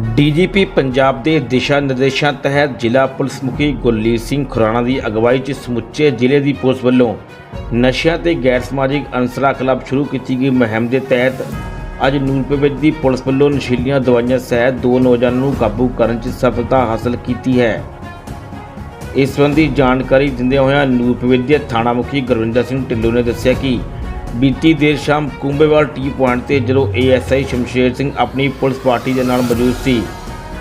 DGP Punjab ਦੇ ਦਿਸ਼ਾ ਨਿਰਦੇਸ਼ਾਂ ਤਹਿਤ ਜ਼ਿਲ੍ਹਾ ਪੁਲਿਸ ਮੁਖੀ ਗੁਰਲੀਤ ਸਿੰਘ ਖੁਰਾਣਾ ਦੀ ਅਗਵਾਈ 'ਚ ਸਮੁੱਚੇ ਜ਼ਿਲ੍ਹੇ ਦੀ ਪੁਲਿਸ ਵੱਲੋਂ ਨਸ਼ਿਆਂ ਤੇ ਗੈਰ ਸਮਾਜਿਕ ਅਨਸਰਾਂ ਖਿਲਾਫ ਸ਼ੁਰੂ ਕੀਤੀ ਗਈ ਮੁਹਿੰਮ ਦੇ ਤਹਿਤ ਅੱਜ ਨੂਰਪੁਰ ਵਿੱਚ ਦੀ ਪੁਲਿਸ ਵੱਲੋਂ ਨਸ਼ੀਲੀਆਂ ਦਵਾਈਆਂ ਸਹਿਤ ਦੋ ਨੌਜਵਾਨਾਂ ਨੂੰ ਕਾਬੂ ਕਰਨ 'ਚ ਸਫਲਤਾ ਹਾਸਲ ਕੀਤੀ ਹੈ। ਇਸ ਸੰਬੰਧੀ ਜਾਣਕਾਰੀ ਦਿੰਦਿਆਂ ਹੋਇਆਂ ਨੂਰਪੁਰ ਦੇ ਥਾਣਾ ਮੁਖੀ ਗੁਰਵਿੰਦਰ ਸਿੰਘ ਢਿੱਲੋਂ ਨੇ ਦੱਸਿਆ ਕਿ ਬੀਤੀ ਦੇਰ ਸ਼ਾਮ ਕੁੰਬੇਵਾਲ ਟੀ ਪੁਆਇੰਟ ਤੇ ਜਦੋਂ ਏਐਸਆਈ ਸ਼ਮਸ਼ੇਰ ਸਿੰਘ ਆਪਣੀ ਪੁਲਿਸ ਪਾਰਟੀ ਦੇ ਨਾਲ ਮੌਜੂਦ ਸੀ,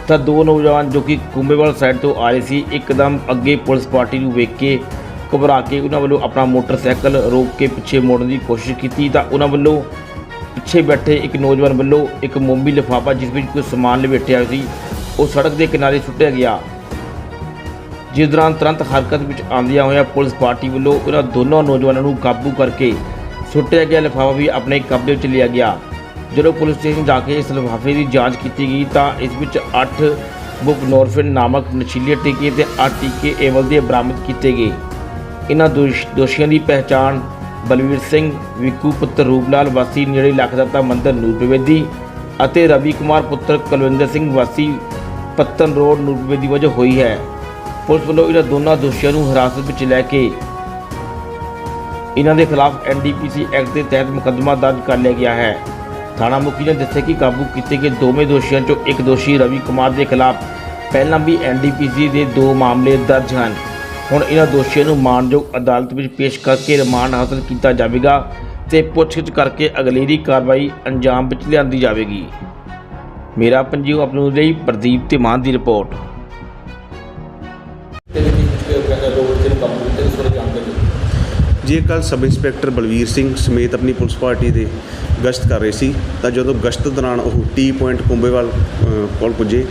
ਤਾਂ ਦੋ ਨੌਜਵਾਨ ਜੋ ਕਿ ਕੁੰਬੇਵਾਲ ਸਾਈਡ ਤੋਂ ਆ ਰਹੇ ਸੀ, ਇੱਕਦਮ ਅੱਗੇ ਪੁਲਿਸ ਪਾਰਟੀ ਨੂੰ ਵੇਖ ਕੇ ਘਬਰਾ ਕੇ ਉਹਨਾਂ ਵੱਲੋਂ ਆਪਣਾ ਮੋਟਰਸਾਈਕਲ ਰੋਕ ਕੇ ਪਿੱਛੇ ਮੋੜਨ ਦੀ ਕੋਸ਼ਿਸ਼ ਕੀਤੀ, ਤਾਂ ਉਹਨਾਂ ਵੱਲੋਂ ਪਿੱਛੇ ਬੈਠੇ ਇੱਕ ਨੌਜਵਾਨ ਵੱਲੋਂ ਇੱਕ ਮੋਮੀ ਲਿਫਾਫਾ ਜਿਸ ਵਿੱਚ ਕੋਈ ਸਮਾਨ ਲਪੇਟਿਆ ਸੀ, ਉਹ ਸੜਕ ਦੇ ਕਿਨਾਰੇ ਸੁੱਟਿਆ ਗਿਆ। ਜਿਸ ਦੌਰਾਨ ਤੁਰੰਤ ਹਰਕਤ ਵਿੱਚ ਆਉਂਦਿਆਂ ਹੋਇਆ ਪੁਲਿਸ ਪਾਰਟੀ ਵੱਲੋਂ ਉਹਨਾਂ ਦੋਨੋਂ ਨੌਜਵਾਨਾਂ ਨੂੰ ਕਾਬੂ ਕਰਕੇ ਸੁੱਟਿਆ ਗਿਆ ਲਿਫਾਫਾ ਵੀ ਆਪਣੇ ਕਬਜ਼ੇ ਵਿੱਚ ਲਿਆ ਗਿਆ। ਜਦੋਂ ਪੁਲਿਸ ਸਟੇਸ਼ਨ ਜਾ ਕੇ ਇਸ ਲਿਫਾਫੇ ਦੀ ਜਾਂਚ ਕੀਤੀ ਗਈ ਤਾਂ ਇਸ ਵਿੱਚ 8 ਬੁਕਨੋਰਫਿਨ ਨਾਮਕ ਨਸ਼ੀਲੇ ਟੀਕੇ ਤੇ 8 ਟੀਕੇ ਏਵਲ ਦੇ ਬਰਾਮਦ ਕੀਤੇ ਗਏ। ਇਹਨਾਂ ਦੋਸ਼- ਦੋਸ਼ੀਆਂ ਦੀ ਪਹਿਚਾਣ ਬਲਵੀਰ ਸਿੰਘ, ਵਿਕੂ ਪੁੱਤਰ ਰੂਪਲਾਲ ਵਾਸੀ, ਨੇੜੇ ਲਖਦਤਾ ਮੰਦਰ ਨੂਰਬੇਦੀ ਅਤੇ ਰਵੀ ਕੁਮਾਰ ਪੁੱਤਰ ਕੁਲਵਿੰਦਰ ਸਿੰਘ ਵਾਸੀ ਪੱਤਨ ਰੋਡ ਨੂਰਬੇਦੀ ਵਜੋਂ ਹੋਈ ਹੈ। ਪੁਲਿਸ ਵੱਲੋਂ ਇਹਨਾਂ ਦੋਨਾਂ ਦੋਸ਼ੀਆਂ ਨੂੰ ਹਿਰਾਸਤ ਵਿੱਚ ਲੈ ਕੇ ਇਹਨਾਂ ਦੇ ਖਿਲਾਫ ਐਨਡੀਪੀਸੀ ਐਕਟ ਦੇ ਤਹਿਤ ਮੁਕੱਦਮਾ ਦਰਜ ਕਰ ਲਿਆ ਗਿਆ ਹੈ। ਥਾਣਾ ਮੁਖੀ ਨੇ ਦੱਸਿਆ ਕਿ ਕਾਬੂ ਕੀਤੇ ਗਏ ਦੋਵੇਂ ਦੋਸ਼ੀਆਂ ਚੋਂ ਇੱਕ ਦੋਸ਼ੀ ਰਵੀ ਕੁਮਾਰ ਦੇ ਖਿਲਾਫ ਪਹਿਲਾਂ ਵੀ ਐਨਡੀਪੀਸੀ ਦੇ ਦੋ ਮਾਮਲੇ ਦਰਜ ਹਨ। ਹੁਣ ਇਹਨਾਂ ਦੋਸ਼ੀਆਂ ਨੂੰ ਮਾਣਯੋਗ ਅਦਾਲਤ ਵਿੱਚ ਪੇਸ਼ ਕਰਕੇ ਰਿਮਾਂਡ ਹਾਸਲ ਕੀਤਾ ਜਾਵੇਗਾ ਤੇ ਪੁੱਛਗਿੱਛ ਕਰਕੇ ਅਗਲੇਰੀ ਕਾਰਵਾਈ ਅੰਜਾਮ ਵਿੱਚ ਲਿਆਂਦੀ ਜਾਵੇਗੀ। ਮੇਰਾ ਪੰਜੀਓ ਆਪਣੇ ਲਈ ਪ੍ਰਦੀਪ ਤੇ ਮਾਨ ਦੀ ਰਿਪੋਰਟ। ਤੇ ਵੀ ਲੋਕ ਜਿਹਨੂੰ ਕੰਮ ਕੀਤੇ ਉਸ ਬਾਰੇ ਜਾਣਕਾਰੀ ਜੇ ਕੱਲ ਸਬ ਇੰਸਪੈਕਟਰ ਬਲਵੀਰ ਸਿੰਘ ਸਮੇਤ ਆਪਣੀ ਪੁਲਿਸ ਪਾਰਟੀ ਦੇ ਗਸ਼ਤ ਕਰ ਰਹੇ ਸੀ, ਤਾਂ ਜਦੋਂ ਗਸ਼ਤ ਦੌਰਾਨ ਉਹ ਟੀ ਪੁਆਇੰਟ ਕੁੰਬੇਵਾਲ ਕੋਲ ਪੁੱਜੇ,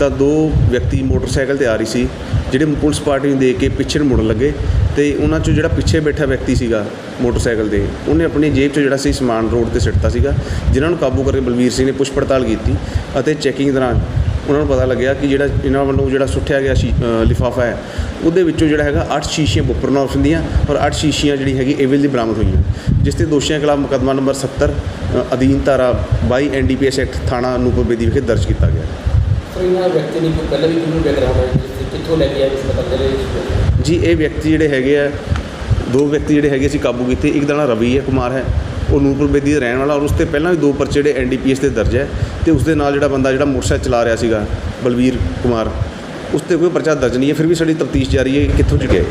ਤਾਂ ਦੋ ਵਿਅਕਤੀ ਮੋਟਰਸਾਈਕਲ ਤੇ ਆ ਰਹੀ ਸੀ, ਜਿਹੜੇ ਪੁਲਿਸ ਪਾਰਟੀ ਨੂੰ ਦੇਖ ਕੇ ਪਿੱਛੇ ਨੂੰ ਮੁੜਨ ਲੱਗੇ ਤੇ ਉਹਨਾਂ ਚੋਂ ਜਿਹੜਾ ਪਿੱਛੇ ਬੈਠਾ ਵਿਅਕਤੀ ਸੀਗਾ ਮੋਟਰਸਾਈਕਲ ਤੇ, ਉਹਨੇ ਆਪਣੀ ਜੇਬ 'ਚੋਂ ਜਿਹੜਾ ਸੀ ਸਮਾਨ ਰੋਡ ਤੇ ਸਿੱਟਤਾ ਸੀਗਾ, ਜਿਨ੍ਹਾਂ ਨੂੰ ਕਾਬੂ ਕਰਕੇ ਬਲਵੀਰ ਸਿੰਘ ਨੇ ਪੁੱਛ ਪੜਤਾਲ ਕੀਤੀ ਅਤੇ ਚੈਕਿੰਗ ਦੌਰਾਨ ਉਹਨਾਂ ਨੂੰ ਪਤਾ ਲੱਗਿਆ ਕਿ ਜਿਹੜਾ ਇਹਨਾਂ ਵੱਲੋਂ ਜਿਹੜਾ ਸੁੱਟਿਆ ਗਿਆ ਸੀ ਲਿਫਾਫਾ ਹੈ ਉਹਦੇ ਵਿੱਚੋਂ ਜਿਹੜਾ ਹੈਗਾ 8 ਸ਼ੀਸ਼ੀਆਂ ਬੁਪਰਨੋਫਨ ਦੀਆਂ ਔਰ 8 ਸ਼ੀਸ਼ੀਆਂ ਜਿਹੜੀ ਹੈਗੀ ਏਵਿਲ ਦੀ ਬਰਾਮਦ ਹੋਈਆਂ। ਜਿਸ ਤੇ ਦੋਸ਼ੀਆਂ ਖਿਲਾਫ ਮੁਕੱਦਮਾ ਨੰਬਰ 70 ਅ, ਅਧੀਨ ਧਾਰਾ 22 ਐਨਡੀਪੀਐਸ ਐਕਟ ਥਾਣਾ ਨੂਪੁਰ ਬੇਦੀ ਵਿਖੇ ਦਰਜ ਕੀਤਾ ਗਿਆ। ਸਰ ਇਹਨਾਂ ਵਿਅਕਤੀ ਨੇ ਕੋਈ ਪਹਿਲਾਂ ਵੀ ਕਿਹਨੂੰ ਬੈਕਗ੍ਰਾਉਂਡ ਹੈ ਜਿਸ ਤੇ ਕਿੱਥੋਂ ਲੈ ਕੇ ਆਏ ਇਸ ਪਤਾ ਚੱਲੇ ਜੀ ਇਹ ਵਿਅਕਤੀ ਜਿਹੜੇ ਹੈਗੇ ਆ ਦੋ ਵਿਅਕਤੀ ਜਿਹੜੇ ਹੈਗੇ ਸੀ ਕਾਬੂ ਕੀਤੇ। ਇੱਕ ਦਾ ਨਾਂ ਰਵੀ ਹੈ ਕੁਮਾਰ ਹੈ ਉਹ ਨੂਰਪੁਰ ਬੇਦੀ ਦਾ ਰਹਿਣ ਵਾਲਾ ਔਰ ਉਸ ਤੇ ਪਹਿਲਾਂ ਵੀ ਦੋ ਪਰਚੇ ਜਿਹੜੇ ਐਨਡੀਪੀਐਸ ਤੇ ਦਰਜ ਹੈ ਤੇ ਉਸ ਦੇ ਨਾਲ ਜਿਹੜਾ ਬੰਦਾ ਜਿਹੜਾ ਮੋਟਰਸਾਈਕਲ ਚਲਾ ਰਿਹਾ ਸੀਗਾ ਬਲਵੀਰ ਕੁਮਾਰ। ਉਸ ਤੇ ਕੋਈ ਪਰਚਾ ਦਰਜ ਨਹੀਂ ਹੈ, ਫਿਰ ਵੀ ਸਾਡੀ ਤਫਤੀਸ਼ ਜਾਰੀ ਹੈ ਕਿ ਕਿੱਥੋਂ ਚ ਗਏ